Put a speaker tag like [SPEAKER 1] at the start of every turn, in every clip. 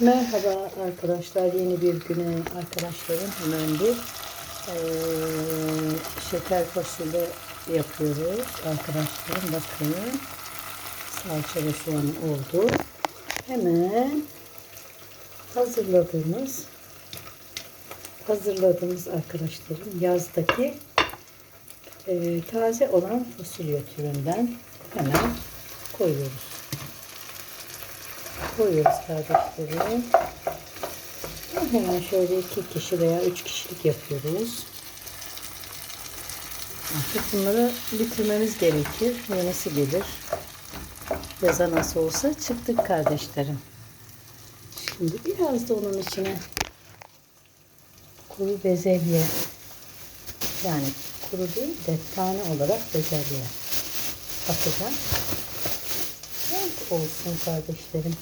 [SPEAKER 1] Merhaba arkadaşlar. Yeni bir güne arkadaşlarım hemen bir eee, şeker fasulye yapıyoruz. Arkadaşlarım bakın. Salça ve soğan oldu. Hemen hazırladığımız hazırladığımız arkadaşlarım yazdaki eee, taze olan fasulye türünden hemen koyuyoruz koyuyoruz kardeşlerim. Hemen şöyle iki kişi veya üç kişilik yapıyoruz. Artık bunları bitirmemiz gerekir. Yenisi gelir. Yaza nasıl olsa çıktık kardeşlerim. Şimdi biraz da onun içine kuru bezelye yani kuru değil de tane olarak bezelye atacağım. Renk olsun kardeşlerim.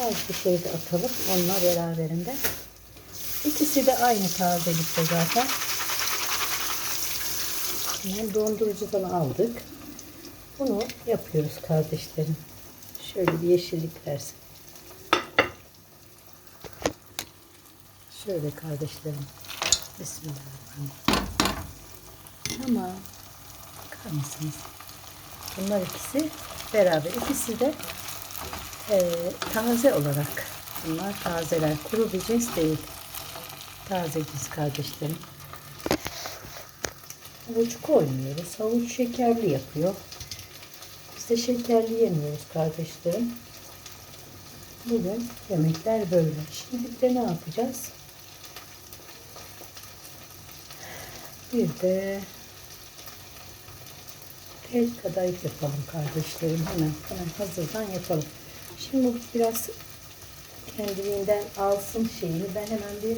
[SPEAKER 1] Az bir şey de atalım. Onunla beraberinde. İkisi de aynı tazelikte zaten. Hemen dondurucudan aldık. Bunu yapıyoruz kardeşlerim. Şöyle bir yeşillik versin. Şöyle kardeşlerim. Bismillahirrahmanirrahim. Ama bakar mısınız? Bunlar ikisi beraber. İkisi de e, taze olarak. Bunlar tazeler. Kuru bir cins değil. Taze cins kardeşlerim. Havuç koymuyoruz. Havuç şekerli yapıyor. Biz de şekerli yemiyoruz kardeşlerim. Bugün yemekler böyle. Şimdi de ne yapacağız? Bir de tel kadayıf yapalım kardeşlerim. Hemen hemen hazırdan yapalım. Şimdi bu biraz kendiliğinden alsın şeyini. Ben hemen bir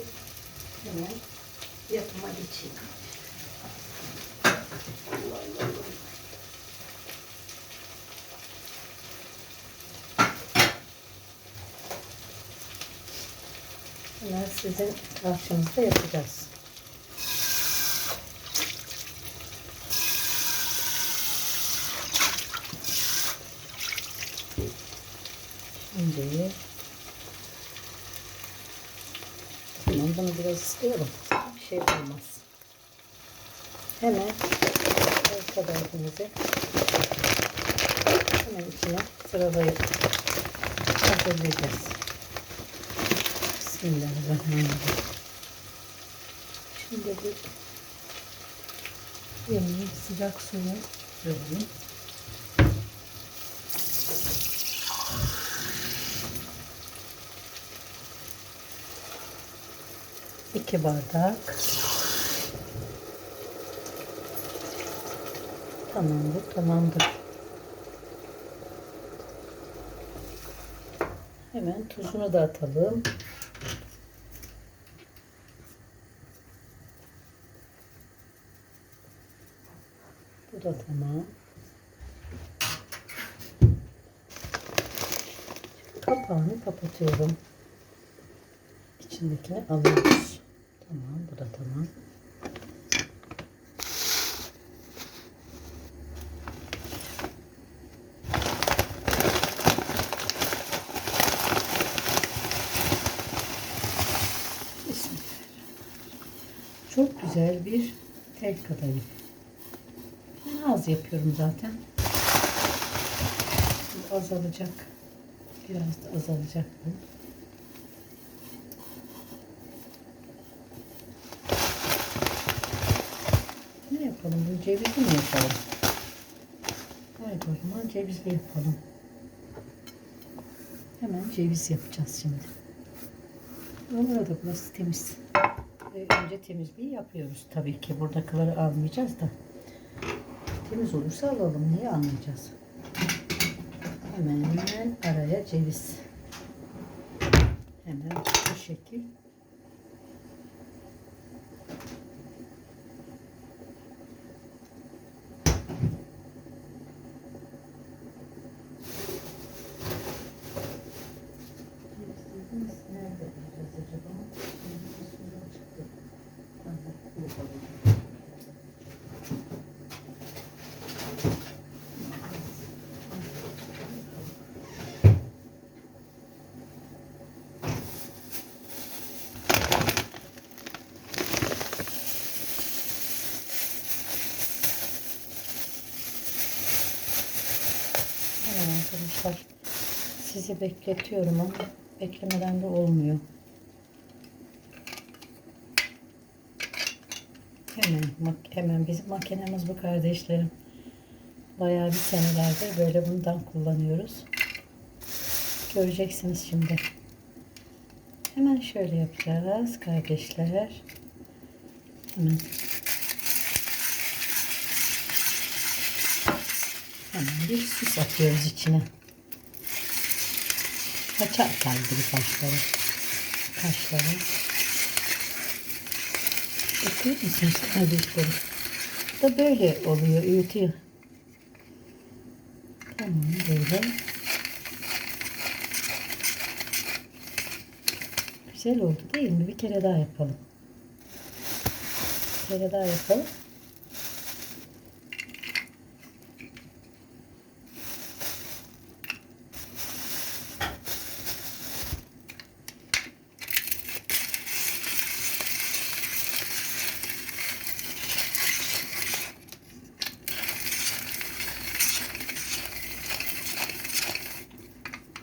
[SPEAKER 1] hemen yapıma geçeyim. Hemen sizin karşınızda yapacağız. Şimdi ben bunu biraz ısıtıyorum. Bir şey olmaz. Hemen kadayıfımızı hemen içine sıralayıp hazırlayacağız. Bismillahirrahmanirrahim. Şimdi bir yemeği sıcak suyu koyalım. 2 bardak. Tamamdır tamamdır. Hemen tuzunu da atalım. Bu da tamam. Kapağını kapatıyorum. İçindekini alıyoruz. Tamam, bu da tamam. Çok güzel bir tel kadayıf. Az yapıyorum zaten. Bu azalacak. Biraz da azalacak bu. Ne yapalım? Bu cevizli mi yapalım? Haydi o zaman cevizli yapalım. Hemen ceviz yapacağız şimdi. Onlara da burası temiz. Ve önce temizliği yapıyoruz. Tabii ki buradakileri almayacağız da. Temiz olursa alalım. Niye almayacağız? Hemen araya ceviz. Hemen bu şekil. Cevizi bekletiyorum ama beklemeden de olmuyor. Hemen hemen bizim makinemiz bu kardeşlerim. Bayağı bir senelerdir böyle bundan kullanıyoruz. Göreceksiniz şimdi. Hemen şöyle yapacağız kardeşler. Hemen. Hemen bir süs atıyoruz içine. Kaçar kaldı kaşları. Kaşları. Bakıyor musunuz kardeşlerim? Da böyle oluyor, uyutuyor. Tamam böyle. Güzel oldu değil mi? Bir kere daha yapalım. Bir kere daha yapalım.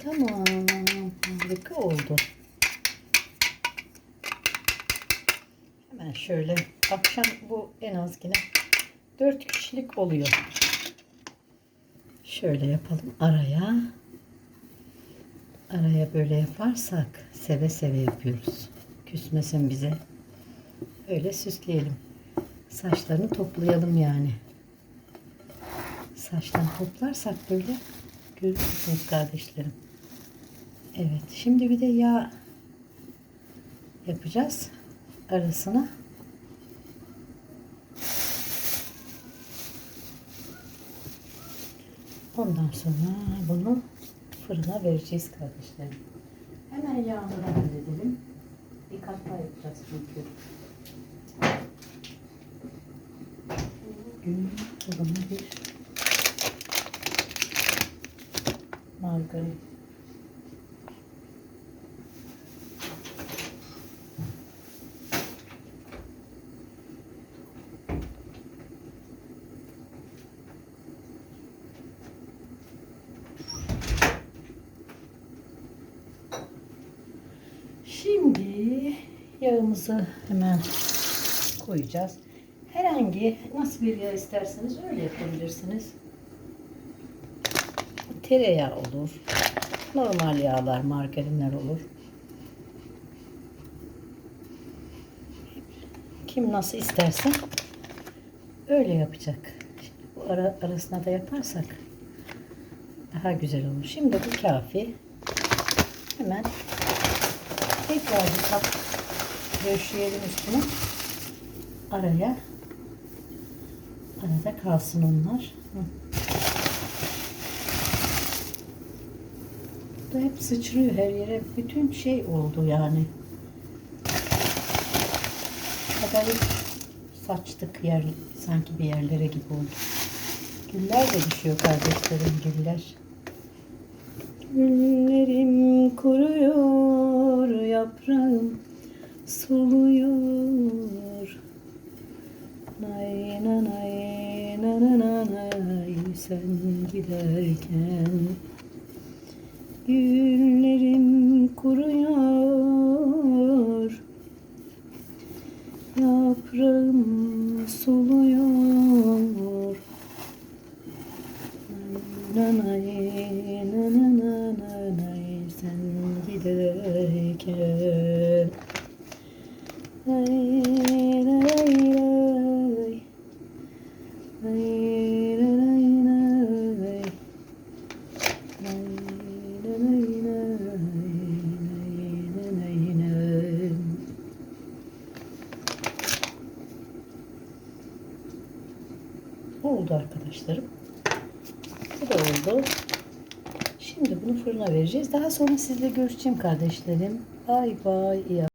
[SPEAKER 1] Tamam. Harika oldu. Hemen şöyle akşam bu en az yine 4 kişilik oluyor. Şöyle yapalım araya. Araya böyle yaparsak seve seve yapıyoruz. Küsmesin bize. Öyle süsleyelim. Saçlarını toplayalım yani. Saçtan toplarsak böyle görürsünüz kardeşlerim. Evet. Şimdi bir de yağ yapacağız arasına. Ondan sonra bunu fırına vereceğiz kardeşlerim. Hemen yağını da halledelim. Bir kat daha yapacağız çünkü. Gün o zaman bir margarin. Şimdi yağımızı hemen koyacağız. Herhangi nasıl bir yağ isterseniz öyle yapabilirsiniz. Tereyağı olur. Normal yağlar, margarinler olur. Kim nasıl isterse öyle yapacak. Şimdi bu ara, arasına da yaparsak daha güzel olur. Şimdi bu kafi. Hemen tekrar bir kap döşeyelim üstüne. Araya. Arada kalsın onlar. Bu hep sıçrıyor her yere. Bütün şey oldu yani. Kadar saçtık yer, sanki bir yerlere gibi oldu. Güller de düşüyor kardeşlerim güller. Güllerim kuruyor, yaprağım soluyor. Nay na nay na na na nay sen giderken Güllerim kuruyor Yaprağım soluyor Nanay, nananay, sen giderken Oldu arkadaşlarım. Bu da oldu. Şimdi bunu fırına vereceğiz. Daha sonra sizle görüşeceğim kardeşlerim. Bay bay. İyi